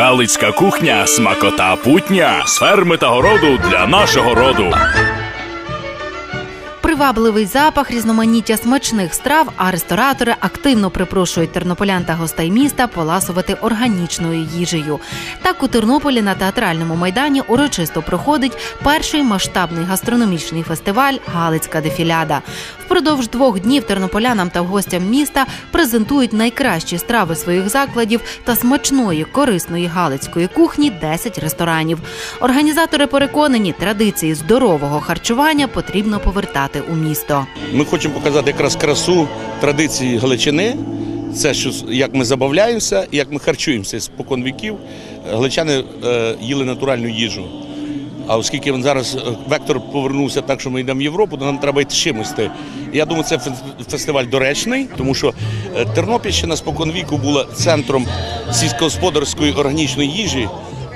Галицька кухня, смакота путня, з ферми та городу для нашого роду. Привабливий запах, різноманіття смачних страв, а ресторатори активно припрошують тернополян та гостей міста поласувати органічною їжею. Так у Тернополі на театральному майдані урочисто проходить перший масштабний гастрономічний фестиваль Галицька дефіляда. Впродовж двох днів тернополянам та гостям міста презентують найкращі страви своїх закладів та смачної корисної галицької кухні 10 ресторанів. Організатори переконані, традиції здорового харчування потрібно повертати у місто. Ми хочемо показати якраз красу традиції Галичини. Це що як ми забавляємося, і як ми харчуємося спокон віків. Галичани е, їли натуральну їжу. А оскільки він зараз е, вектор повернувся так, що ми йдемо в Європу, то нам треба йти чимось. Я думаю, це фестиваль доречний, тому що е, Тернопільщина спокон віку була центром сільськогосподарської органічної їжі.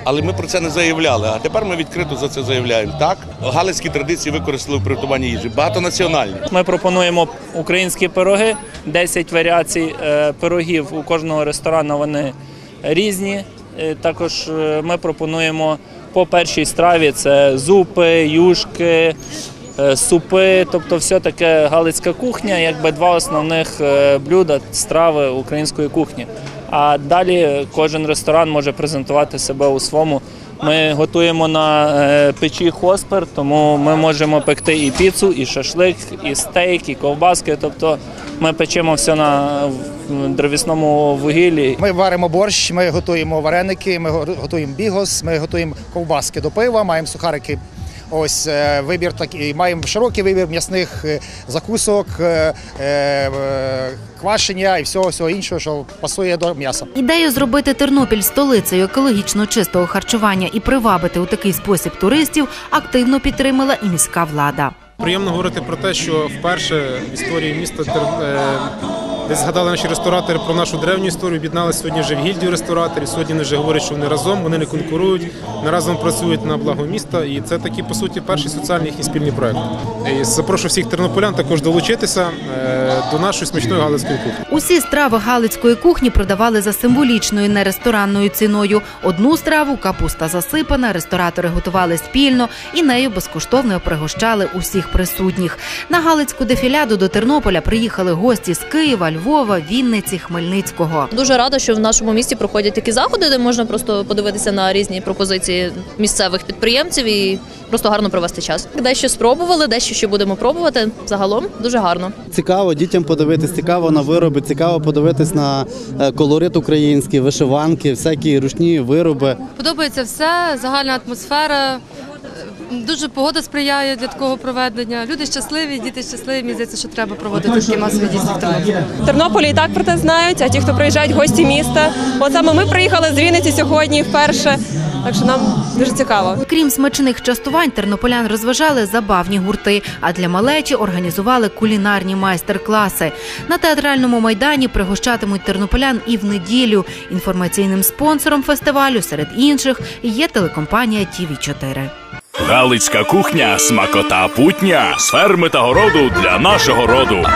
Але ми про це не заявляли. А тепер ми відкрито за це заявляємо. Так, галицькі традиції використали в приготуванні їжі. Багатонаціональні. Ми пропонуємо українські пироги, 10 варіацій е, пирогів у кожного ресторану. Вони різні. Е, Також е, ми пропонуємо по першій страві це зупи, юшки, супи, тобто все таке галицька кухня, якби два основних блюда страви української кухні. А далі кожен ресторан може презентувати себе у своєму. Ми готуємо на е, печі хоспер, тому ми можемо пекти і піцу, і шашлик, і стейк, і ковбаски. Тобто ми печемо все на дровісному вугіллі. Ми варимо борщ, ми готуємо вареники, ми го- готуємо бігос, ми готуємо ковбаски до пива, маємо сухарики. Ось е, вибір такий. Маємо широкий вибір м'ясних е, закусок, е, квашення і всього всього іншого, що пасує до м'яса. Ідею зробити Тернопіль столицею екологічно чистого харчування і привабити у такий спосіб туристів активно підтримала і міська влада. Приємно говорити про те, що вперше в історії міста Тер- е, згадали наші ресторатори про нашу древню історію, об'єдналися сьогодні вже в гільдію рестораторів. Сьогодні вони вже говорять, що вони разом, вони не конкурують, вони разом працюють на благо міста. І це такий, по суті, перший соціальний їхній спільний проект. І запрошую всіх тернополян також долучитися е, до нашої смачної галицької кухні. Усі страви галицької кухні продавали за символічною нересторанною ціною. Одну страву капуста засипана, ресторатори готували спільно і нею безкоштовно пригощали усіх присутніх. На галицьку дефіляду до Тернополя приїхали гості з Києва, Львова, Вінниці, Хмельницького. Дуже рада, що в нашому місті проходять такі заходи, де можна просто подивитися на різні пропозиції місцевих підприємців і просто гарно провести час. Дещо спробували, дещо ще будемо пробувати. Загалом дуже гарно. Цікаво дітям подивитись, цікаво на вироби, цікаво подивитись на е, колорит український, вишиванки, всякі ручні вироби. Подобається все, загальна атмосфера. Дуже погода сприяє для такого проведення. Люди щасливі, діти щасливі. Мені здається, що треба проводити такі масові дійства в Тернополі. В Тернополі і так про це знають, а ті, хто приїжджають гості міста. От саме ми приїхали з Вінниці сьогодні вперше, так що нам дуже цікаво. Крім смачних частувань, тернополян розважали забавні гурти. А для малечі організували кулінарні майстер-класи. На театральному майдані пригощатимуть тернополян і в неділю. Інформаційним спонсором фестивалю серед інших є телекомпанія тв 4 Галицька кухня, смакота путня, з ферми та городу для нашого роду.